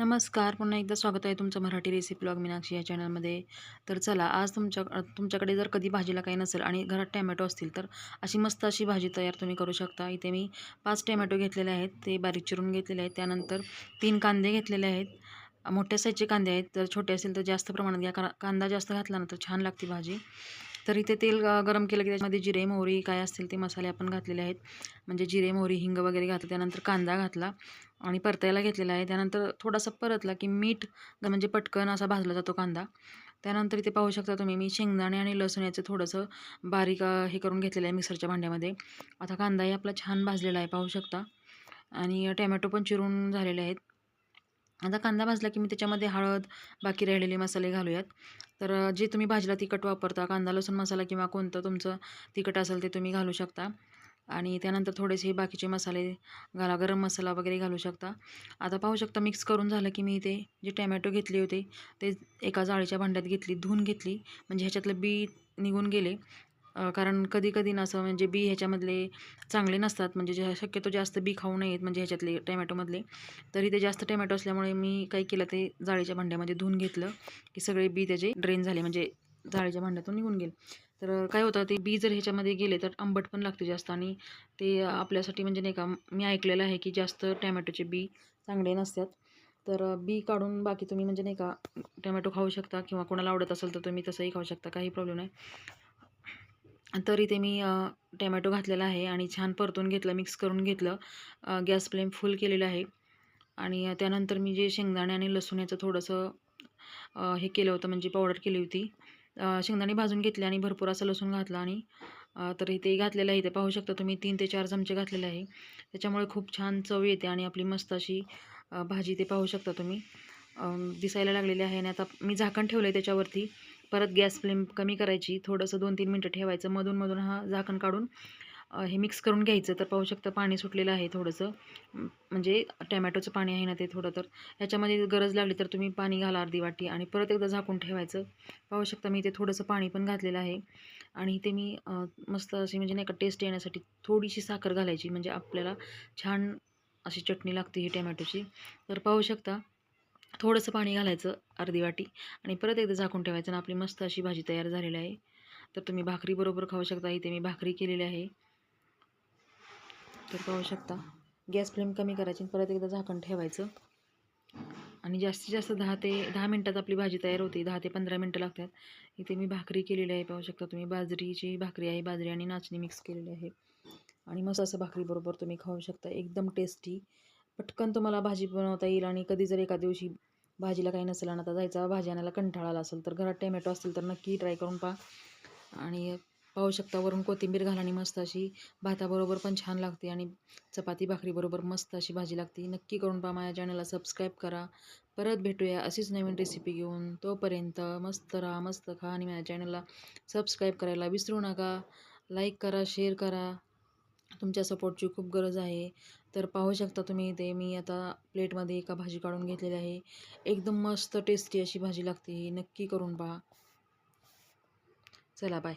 नमस्कार. पुन्हा एकदा स्वागत आहे तुमचं मराठी रेसिपी ब्लॉग मीनाक्षी या चॅनलमध्ये तर चला आज तुमच्या तुमच्याकडे जर कधी भाजीला काही नसेल आणि घरात टॅमॅटो असतील तर अशी मस्त अशी भाजी तयार तुम्ही करू शकता. इथे मी पाच टॅमॅटो घेतलेले आहेत ते बारीक चिरून घेतलेले आहेत. त्यानंतर तीन कांदे घेतलेले आहेत. मोठ्या साईजचे कांदे आहेत. जर छोटे असेल तर जास्त प्रमाणात घ्या. कांदा जास्त घातला ना तर छान लागते भाजी. तर इथे तेल गरम केलं की त्याच्यामध्ये जिरे मोहरी काय असतील ते मसाले आपण घातलेले आहेत. म्हणजे जिरे मोहरी हिंग वगैरे घातलं त्यानंतर कांदा घातला आणि परतायला घेतलेला आहे. त्यानंतर थोडासा परतला की मीठ म्हणजे पटकन असा भाजला जातो कांदा. त्यानंतर इथे पाहू शकता तुम्ही मी शेंगदाणे आणि लसूण याचं थोडंसं बारीक हे करून घेतलेलं आहे मिक्सरच्या भांड्यामध्ये. आता कांदाही आपला छान भाजलेला आहे पाहू शकता. आणि टॅमॅटो पण चिरून झालेले आहेत. आता कांदा भाजला की मी त्याच्यामध्ये हळद बाकी राहिलेले मसाले घालूयात. तर जे तुम्ही भाजीला तिखट वापरता कांदा लसूण मसाला किंवा कोणतं तुमचं तिखट असेल ते तुम्ही घालू शकता. आणि त्यानंतर थोडेसे बाकीचे मसाले घाला गरम मसाला वगैरे घालू शकता. आता पाहू शकता मिक्स करून झालं की मी इथे जे टॅमॅटो घेतले होते ते एका जाळीच्या भांड्यात घेतली धुवून घेतली. म्हणजे ह्याच्यातलं बी निघून गेले. कारण कधी कधी असं म्हणजे बी ह्याच्यामधले चांगले नसतात. म्हणजे जे शक्यतो जास्त बी खाऊ नयेत म्हणजे ह्याच्यातले टॅमॅटोमधले. तरी ते जास्त टॅमॅटो असल्यामुळे मी काही केलं ते जाळीच्या भांड्यामध्ये धुवून घेतलं की सगळे बी त्याचे ड्रेन झाले. म्हणजे जाळीच्या भांड्यातून निघून गेले. तर काय होतं ते बी जर ह्याच्यामध्ये गेले तर आंबट पण लागते जास्त आणि ते आपल्यासाठी म्हणजे नाही का मी ऐकलेलं आहे की जास्त टॅमॅटोचे बी चांगले नसतात. तर बी काढून बाकी तुम्ही म्हणजे नाही का टॅमॅटो खाऊ शकता किंवा कोणाला आवडत असेल तर तुम्ही तसंही खाऊ शकता. काही प्रॉब्लेम नाही. तर इथे मी टॅमॅटो घातलेला आहे आणि छान परतून घेतलं मिक्स करून घेतलं. गॅस फ्लेम फुल केलेलं आहे. आणि त्यानंतर मी जे शेंगदाणे आणि लसूण याचं थोडंसं हे केलं होतं म्हणजे पावडर केली होती शेंगदाणे भाजून घेतले आणि भरपूर असं लसूण घातलं आणि तर इथे घातलेलं आहे. इथे पाहू शकता तुम्ही तीन ते चार चमचे घातलेले आहे. त्याच्यामुळे खूप छान चव येते आणि आपली मस्त अशी भाजी ते पाहू शकता तुम्ही. दिसायला लागलेली आहे आणि आता मी झाकण ठेवलं आहे त्याच्यावरती. परत गॅस फ्लेम कमी करायची थोडंसं दोन तीन मिनटं ठेवायचं मधून मधून हा झाकण काढून हे मिक्स करून घ्यायचं. तर पाहू शकता पाणी सुटलेलं आहे थोडंसं. म्हणजे टॅमॅटोचं पाणी आहे ना ते थोडं तर. ह्याच्यामध्ये गरज लागली तर तुम्ही पाणी घाला अर्धी वाटी आणि परत एकदा झाकून ठेवायचं. पाहू शकता मी इथे थोडंसं पाणी पण घातलेलं आहे. आणि इथे मी मस्त अशी म्हणजे नाही का टेस्ट येण्यासाठी थोडीशी साखर घालायची. म्हणजे आपल्याला छान अशी चटणी लागते ही टॅमॅटोची. तर पाहू शकता थोडंसं पाणी घालायचं अर्धी वाटी आणि परत एकदा झाकून ठेवायचं आणि आपली मस्त अशी भाजी तयार झालेली आहे. तर तुम्ही भाकरीबरोबर खाऊ शकता. इथे मी भाकरी केलेली आहे. तर पाहू शकता गॅस फ्लेम कमी करायची परत एकदा झाकण ठेवायचं. आणि जास्तीत जास्त दहा ते दहा मिनटात आपली भाजी तयार होते. दहा ते पंधरा मिनटं लागतात. इथे मी भाकरी केलेली आहे. पाहू शकता तुम्ही बाजरीची भाकरी आहे. बाजरी आणि नाचणी मिक्स केलेली आहे. आणि मस्त असं भाकरीबरोबर तुम्ही खाऊ शकता. एकदम टेस्टी पटकन तुम्हाला भाजी बनवता येईल आणि कधी जर एका दिवशी भाजीला काही नसेल आणि आता जायचा भाजी आणायला कंटाळा आला असेल तर घरात टॅमॅटो असतील तर नक्की ट्राय करून पहा. आणि पाहू शकता वरून कोथिंबीर घाला आणि मस्त अशी भाताबरोबर पण छान लागते आणि चपाती भाकरीबरोबर मस्त अशी भाजी लागते. नक्की करून पहा माझ्या चॅनलला सबस्क्राईब करा. परत भेटूया अशीच नवीन रेसिपी घेऊन. तोपर्यंत मस्त राहा मस्त खा आणि माझ्या चॅनलला सबस्क्राईब करायला विसरू नका. लाईक करा शेअर करा. तुमच्या सपोर्टची खूप गरज आहे. तर पाहू शकता तुम्ही इथे मी आता प्लेटमध्ये एका भाजी काढून घेतलेली आहे. एकदम मस्त टेस्टी अशी भाजी लागते. नक्की करून पहा. चला बाय